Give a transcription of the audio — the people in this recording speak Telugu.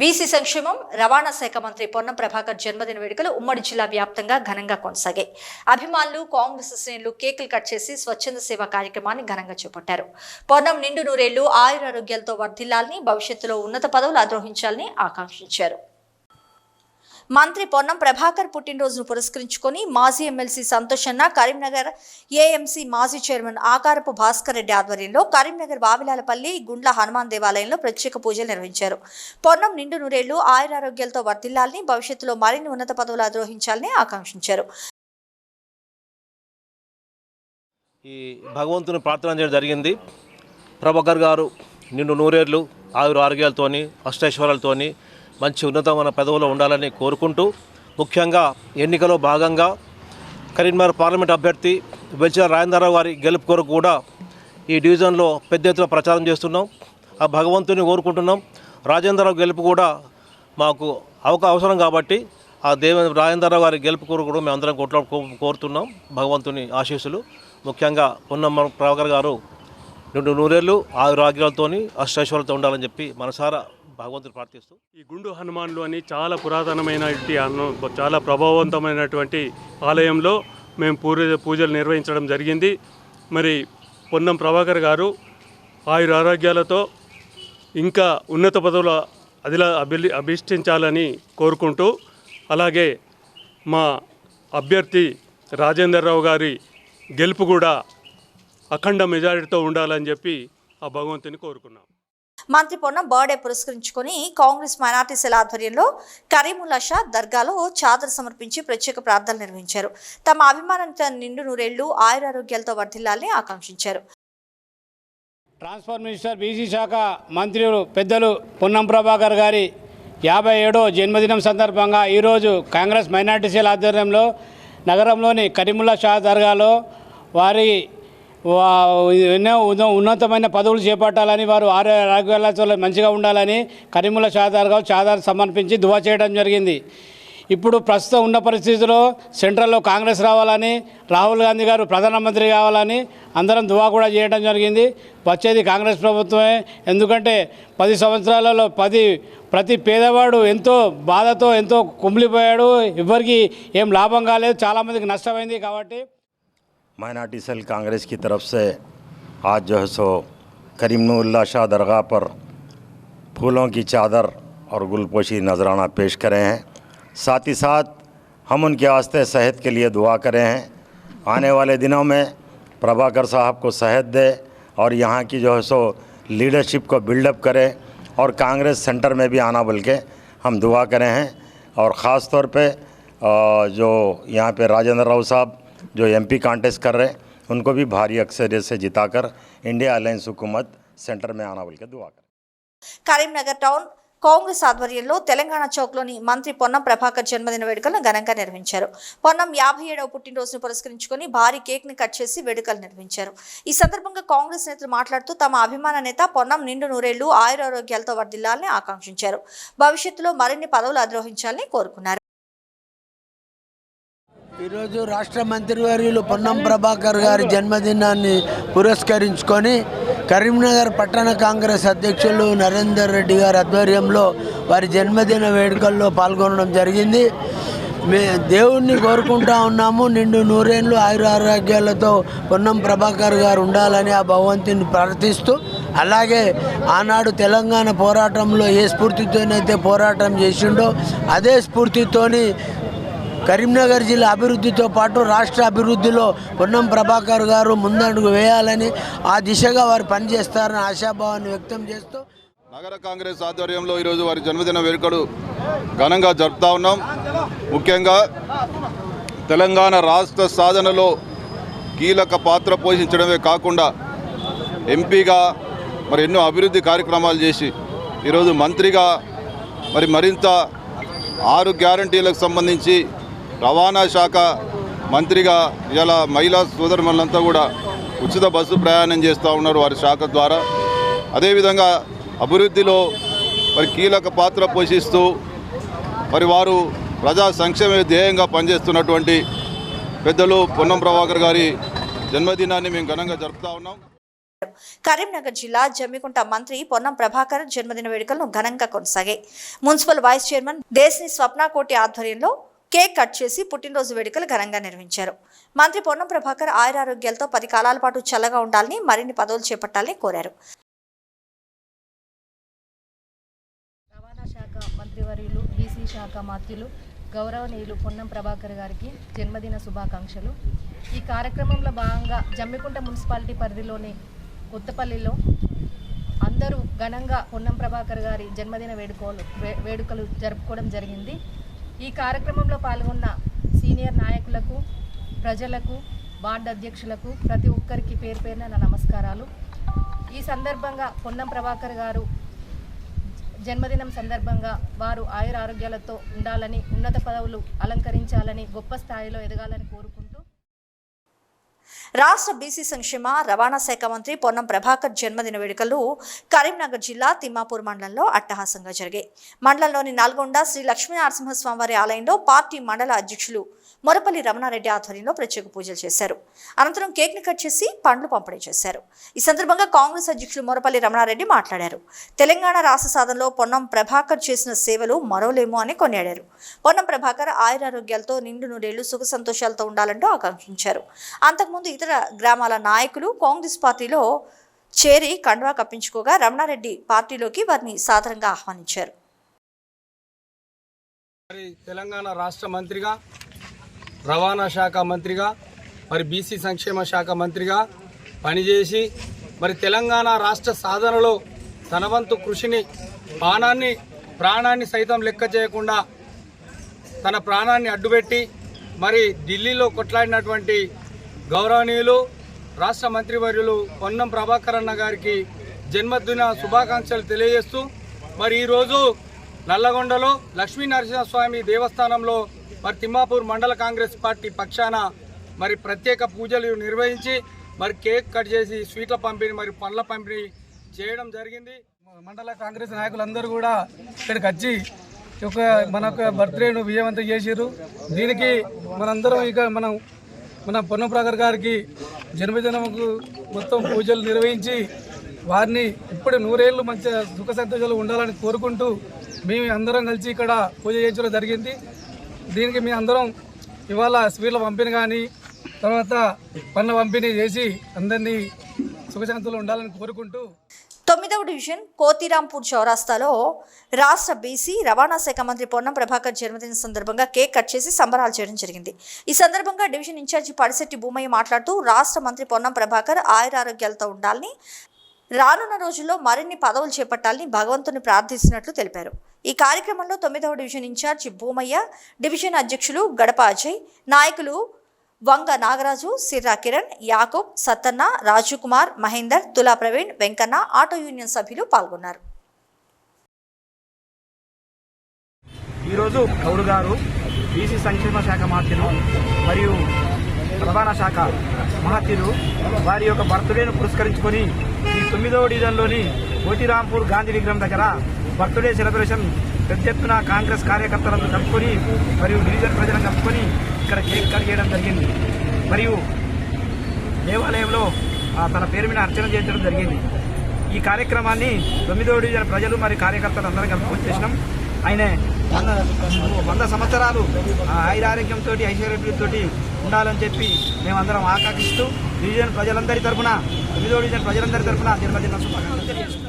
బీసీ సంక్షేమం రవాణా శాఖ మంత్రి పొన్నం ప్రభాకర్ జన్మదిన వేడుకలు ఉమ్మడి జిల్లా వ్యాప్తంగా ఘనంగా కొనసాగాయి. అభిమానులు కాంగ్రెస్ శ్రేణులు కేకులు కట్ చేసి స్వచ్ఛంద సేవ కార్యక్రమాన్ని ఘనంగా చేపట్టారు. పొన్నం నిండు నూరేళ్ళు ఆయురారోగ్యాలతో వర్ధిల్లాలని భవిష్యత్తులో ఉన్నత పదవులు ఆద్రోహించాలని ఆకాంక్షించారు. మంత్రి పొన్నం ప్రభాకర్ పుట్టినరోజును పురస్కరించుకొని మాజీ ఎమ్మెల్సీ సంతోష్ అన్న కరీంనగర్ ఏఎంసీ మాజీ చైర్మన్ ఆకారపు భాస్కర్ రెడ్డి ఆధ్వర్యంలో కరీంనగర్ వావిలాలపల్లి గుండ్ల హనుమాన్ దేవాలయంలో ప్రత్యేక పూజలు నిర్వహించారు. పొన్నం నిండు నూరేళ్ళు ఆయురారోగ్యాలతో వర్తిల్లాలని భవిష్యత్తులో మరిన్ని ఉన్నత పదవులు అధిరోహించాలని ఆకాంక్షించారు. ఈ భగవంతుని ప్రార్థన చేయడం జరిగింది. ప్రభాకర్ గారు నిన్ను నూరేళ్ళు ఆయుర ఆరోగ్యాలతోని అష్టైశ్వర్యాలతోని మంచి ఉన్నతమైన పదవిలో ఉండాలని కోరుకుంటూ ముఖ్యంగా ఎన్నికలో భాగంగా కరీంనగర్ పార్లమెంట్ అభ్యర్థి వెల్చిన రాజేంద్రరావు గారి గెలుపు కొరకు కూడా ఈ డివిజన్లో పెద్ద ఎత్తున ప్రచారం చేస్తున్నాం. ఆ భగవంతుని కోరుకుంటున్నాం. రాజేంద్రరావు గెలుపు కూడా మాకు అవక అవసరం కాబట్టి ఆ దేవ రాజేంద్రరావు గారి గెలుపు కొరకు కూడా మేము అందరం కొట్లా కోరుతున్నాం. భగవంతుని ఆశీస్సులు. ముఖ్యంగా పొన్నమ్మ ప్రభాకర్ గారు రెండు నూరేళ్ళు ఆరోగ్యాలతోని అష్టైశ్వర్యాలతో ఉండాలని చెప్పి మనసారా భగవంతుని ప్రార్థిస్తూ ఈ గుండు హనుమాన్లు అని చాలా పురాతనమైన చాలా ప్రభావవంతమైనటువంటి ఆలయంలో మేము పూజ పూజలు నిర్వహించడం జరిగింది. మరి పొన్నం ప్రభాకర్ గారు ఆయుర ఆరోగ్యాలతో ఇంకా ఉన్నత పదవుల అదిలా అభి అభిష్టించాలని కోరుకుంటూ అలాగే మా అభ్యర్థి రాజేందర్ రావు గారి గెలుపు కూడా అఖండ మెజారిటీతో ఉండాలని చెప్పి ఆ భగవంతుని కోరుకున్నాం. మంత్రి పొన్నం బర్త్డే పురస్కరించుకొని కాంగ్రెస్ మైనార్టీ సెల్ ఆధ్వర్యంలో కరీముల్లా షా దర్గాలో చాదర సమర్పించి ప్రత్యేక ప్రార్థనలు నిర్వహించారు. తమ అభిమానంతో నిండు నూరేళ్ళు ఆయురారోగ్యాలతో వర్ధిల్లాలని ఆకాంక్షించారు. ట్రాన్స్ఫర్ మినిస్టర్ బీసీ శాఖ మంత్రులు పెద్దలు పొన్నం ప్రభాకర్ గారి యాభై ఏడో జన్మదినం సందర్భంగా ఈరోజు కాంగ్రెస్ మైనార్టీ సెల్ ఆధ్వర్యంలో నగరంలోని కరీముల్లా షా దర్గాలో వారి ఎన్నో ఉన్నతమైన పదవులు చేపట్టాలని వారు ఆరోగ్యాలు మంచిగా ఉండాలని కరీముల షా దర్గా సమర్పించి దువా చేయడం జరిగింది. ఇప్పుడు ప్రస్తుతం ఉన్న పరిస్థితిలో సెంట్రల్లో కాంగ్రెస్ రావాలని రాహుల్ గాంధీ గారు ప్రధానమంత్రి కావాలని అందరం దువా కూడా చేయడం జరిగింది. వచ్చేది కాంగ్రెస్ ప్రభుత్వమే. ఎందుకంటే పది సంవత్సరాలలో పది ప్రతి పేదవాడు ఎంతో బాధతో ఎంతో కుమిలిపోయాడు. ఎవరికి ఏం లాభం కాలేదు. చాలామందికి నష్టమైంది కాబట్టి माइनॉरिटी सेल कांग्रेस की तरफ़ से आज जो है सो करीमनुल्ला शाह दरगाह पर फूलों की चादर और गुलपोशी नजराना पेश करे हैं। साथ ही साथ हम उनके वास्ते सेहत के लिए दुआ करे हैं। आने वाले दिनों में प्रभाकर साहब को सेहत दे और यहाँ की जो है सो लीडरशिप को बिल्डअप करें और कांग्रेस सेंटर में भी आना बोल के हम दुआ करें हैं। और ख़ास तौर पे अ, जो यहाँ पे राजेंद्र राव साहब जो एमपी कांटेस्ट कर रहे हैं उनको भी भारी अक्सरियत से जिताकर इंडिया अलायंस हुकूमत सेंटर में आना बोल के दुआ करें కరీంనగర్ టౌన్ కాంగ్రెస్ ఆధ్వర్యంలో తెలంగాణ చౌక్లోని మంత్రి పొన్నం ప్రభాకర్ జన్మదిన వేడుకలను ఘనంగా నిర్వహించారు పొన్నం యాభై ఏడవ పుట్టినరోజును పురస్కరించుకొని భారీ కేక్ ని కట్ చేసి వేడుకలు నిర్వహించారు ఈ సందర్భంగా కాంగ్రెస్ నేతలు మాట్లాడుతూ తమ అభిమాన నేత పొన్నం నిండు నూరేళ్లు ఆయురారోగ్యాలతో వర్ధిల్లాలని ఆకాంక్షించారు భవిష్యత్తులో మరిన్ని పదవులు అధిరోహించాలని కోరుకున్నారు ఈరోజు రాష్ట్ర మంత్రివర్యులు పొన్నం ప్రభాకర్ గారి జన్మదినాన్ని పురస్కరించుకొని కరీంనగర్ పట్టణ కాంగ్రెస్ అధ్యక్షులు నరేందర్ రెడ్డి గారి ఆధ్వర్యంలో వారి జన్మదిన వేడుకల్లో పాల్గొనడం జరిగింది. మే దేవుణ్ణి కోరుకుంటా ఉన్నాము. నిండు నూరేళ్ళు ఆయుర ఆరోగ్యాలతో పొన్నం ప్రభాకర్ గారు ఉండాలని ఆ భగవంతుని ప్రార్థిస్తూ అలాగే ఆనాడు తెలంగాణ పోరాటంలో ఏ స్ఫూర్తితోనైతే పోరాటం చేసిండో అదే స్ఫూర్తితోని కరీంనగర్ జిల్లా అభివృద్ధితో పాటు రాష్ట్ర అభివృద్ధిలో పొన్నం ప్రభాకర్ గారు ముందడుగు వేయాలని ఆ దిశగా వారు పనిచేస్తారని ఆశాభావాన్ని వ్యక్తం చేస్తూ నగర కాంగ్రెస్ ఆధ్వర్యంలో ఈరోజు వారి జన్మదిన వేడుకలు ఘనంగా జరుపుతా ఉన్నాం. ముఖ్యంగా తెలంగాణ రాష్ట్ర సాధనలో కీలక పాత్ర పోషించడమే కాకుండా ఎంపీగా మరి ఎన్నో అభివృద్ధి కార్యక్రమాలు చేసి ఈరోజు మంత్రిగా మరి మరింత ఆరు గ్యారంటీలకు సంబంధించి రవాణా శాఖ మంత్రిగా ఇలా మహిళా సోదరులంతా కూడా ఉచిత బస్సు ప్రయాణం చేస్తూ ఉన్నారు వారి శాఖ ద్వారా. అదేవిధంగా అభివృద్ధిలో మరి కీలక పాత్ర పోషిస్తూ మరి వారు ప్రజా సంక్షేమ ధ్యేయంగా పనిచేస్తున్నటువంటి పెద్దలు పొన్నం ప్రభాకర్ గారి జన్మదినాన్ని మేము ఘనంగా జరుపుతా ఉన్నాం. కరీంనగర్ జిల్లా జమ్మికుంట మంత్రి పొన్నం ప్రభాకర్ జన్మదిన వేడుకలను ఘనంగా కొనసాగాయి. Municipal vice chairman Desini Swapnakoti ఆధ్వర్యంలో కేక్ కట్ చేసి పుట్టినరోజు వేడుకలు ఘనంగా నిర్వహించారు. మంత్రి పొన్నం ప్రభాకర్ ఆయురారోగ్యాలతో పది కాలాల పాటు చల్లగా ఉండాలని మరిన్ని పదవులు చేపట్టాలని కోరారు. రవాణా శాఖ మంత్రివర్యులు బీసీ శాఖ మాత్యులు గౌరవనీయులు పొన్నం ప్రభాకర్ గారికి జన్మదిన శుభాకాంక్షలు. ఈ కార్యక్రమంలో భాగంగా జమ్మికుంట మున్సిపాలిటీ పరిధిలోని కొత్తపల్లిలో అందరూ ఘనంగా పొన్నం ప్రభాకర్ గారి జన్మదిన వేడుకలు వే- వేడుకలు జరుపుకోవడం జరిగింది. ఈ కార్యక్రమంలో పాల్గొన్న సీనియర్ నాయకులకు ప్రజలకు వార్డు అధ్యక్షులకు ప్రతి ఒక్కరికి పేరు పేరున నా నమస్కారాలు. ఈ సందర్భంగా పొన్నం ప్రభాకర్ గారు జన్మదినం సందర్భంగా వారు ఆయుర ఆరోగ్యాలతో ఉండాలని ఉన్నత పదవులు అలంకరించాలని గొప్ప స్థాయిలో ఎదగాలని కోరుకుంటున్నారు రాష్ట్ర బీసీ సంక్షేమ రవాణా శాఖ మంత్రి పొన్నం ప్రభాకర్ జన్మదిన వేడుకలు కరీంనగర్ జిల్లా తిమ్మాపూర్ మండలంలో అట్టహాసంగా జరిగాయి. మండలంలోని నల్గొండ శ్రీ లక్ష్మీ నరసింహస్వామివారి ఆలయంలో పార్టీ మండల అధ్యక్షులు మొరపల్లి రమణారెడ్డి ఆధ్వర్యంలో ప్రత్యేక పూజలు చేశారు. అనంతరం కేక్ని కట్ చేసి పండ్లు పంపిణీ చేశారు. ఈ సందర్భంగా కాంగ్రెస్ అధ్యక్షులు మొరపల్లి రమణారెడ్డి మాట్లాడారు. తెలంగాణ రాష్ట్ర సాధనలో పొన్నం ప్రభాకర్ చేసిన సేవలు మరోలేమో అని కొనియాడారు. పొన్నం ప్రభాకర్ ఆయురారోగ్యాలతో నిండు నూరేళ్ళు సుఖ సంతోషాలతో ఉండాలంటూ ఆకాంక్షించారు. అంతకుముందు ఇతర గ్రామాల నాయకులు కాంగ్రెస్ పార్టీలో చేరి కండువా కప్పించుకోగా రమణారెడ్డి పార్టీలోకి వారిని సాదరంగా ఆహ్వానించారు. మరి తెలంగాణ రాష్ట్ర మంత్రిగా రవాణా శాఖ మంత్రిగా మరి బీసీ సంక్షేమ శాఖ మంత్రిగా పనిచేసి మరి తెలంగాణ రాష్ట్ర సాధనలో తన వంతు కృషిని ప్రాణాన్ని ప్రాణాన్ని సైతం లెక్క చేయకుండా తన ప్రాణాన్ని అడ్డుపెట్టి మరి ఢిల్లీలో కొట్లాడినటువంటి గౌరవనీయులు రాష్ట్ర మంత్రివర్యులు పొన్నం ప్రభాకర్ అన్న గారికి జన్మదిన శుభాకాంక్షలు తెలియజేస్తూ మరి ఈరోజు నల్లగొండలో లక్ష్మీ నరసింహస్వామి దేవస్థానంలో మరి తిమ్మాపూర్ మండల కాంగ్రెస్ పార్టీ పక్షాన మరి ప్రత్యేక పూజలు నిర్వహించి మరి కేక్ కట్ చేసి స్వీట్ల పంపిణీ మరి పండ్ల పంపిణీ చేయడం జరిగింది. మండల కాంగ్రెస్ నాయకులందరూ కూడా ఇక్కడికి వచ్చి ఒక మన యొక్క బర్త్డేను విజయవంతం చేసారు దీనికి మనందరం ఇక మనం మన పొన్నం ప్రభాకర్ గారికి జన్మదినముకు మొత్తం పూజలు నిర్వహించి వారిని ఇప్పుడు నూరేళ్ళు మంచి సుఖ సంతోషాలు ఉండాలని కోరుకుంటూ మేము అందరం కలిసి ఇక్కడ పూజ చేయించడం జరిగింది. దీనికి మీ అందరం ఇవాళ స్వీట్ల పంపిణీ కానీ తర్వాత పన్ను పంపిణీ చేసి అందరినీ సుఖశాంతులు ఉండాలని కోరుకుంటూ తొమ్మిదవ డివిజన్ కోతిరాంపూర్ చౌరాస్తాలో రాష్ట్ర బీసీ రవాణా శాఖ మంత్రి పొన్నం ప్రభాకర్ జన్మదిన సందర్భంగా కేక్ కట్ చేసి సంబరాలు చేయడం జరిగింది. ఈ సందర్భంగా డివిజన్ ఇన్ఛార్జి పడిశెట్టి భూమయ్య మాట్లాడుతూ రాష్ట్ర మంత్రి పొన్నం ప్రభాకర్ ఆయురారోగ్యాలతో ఉండాలని రానున్న రోజుల్లో మరిన్ని పదవులు చేపట్టాలని భగవంతుని ప్రార్థిస్తున్నట్లు తెలిపారు. ఈ కార్యక్రమంలో తొమ్మిదవ డివిజన్ ఇన్ఛార్జి భూమయ్య డివిజన్ అధ్యక్షులు గడప అజయ్ నాయకులు వంగ నాగరాజు సిర్రా కిరణ్ యాకూబ్ సత్తన్న రాజుకుమార్ మహేందర్ తులా ప్రవీణ్ వెంకన్న ఆటో యూనియన్ సభ్యులు పాల్గొన్నారు. ఈరోజు గౌరు గారు బీసీ సంక్షేమ శాఖ మాత్యులు మరియు రవాణా శాఖ మహత్యులు వారి యొక్క బర్త్డేను పురస్కరించుకొని ఈ తొమ్మిదవ డివిజన్లోని కోటిరాంపూర్ గాంధీ విగ్రహం దగ్గర బర్త్డే సెలబ్రేషన్ పెద్ద ఎత్తున కాంగ్రెస్ కార్యకర్తలను కలుపుకొని మరియు గిరిజన ప్రజలను కలుపుకొని ఇక్కడ కేక్ కట్ చేయడం జరిగింది. మరియు దేవాలయంలో తన పేరు మీద అర్చన చేయించడం జరిగింది. ఈ కార్యక్రమాన్ని తొమ్మిదో డివిజన్ ప్రజలు మరియు కార్యకర్తలు అందరం కలుపుకొని చేసినాం. ఆయన వంద వంద సంవత్సరాలు ఐరారోగ్యంతో ఆయురారోగ్యంతో ఐశ్వర్యంతో ఉండాలని చెప్పి మేమందరం ఆకాంక్షిస్తూ డివిజన్ ప్రజలందరి తరపున తొమ్మిదో డివిజన్ ప్రజలందరి తరపున జన్మదిన శుభాకాంక్షలు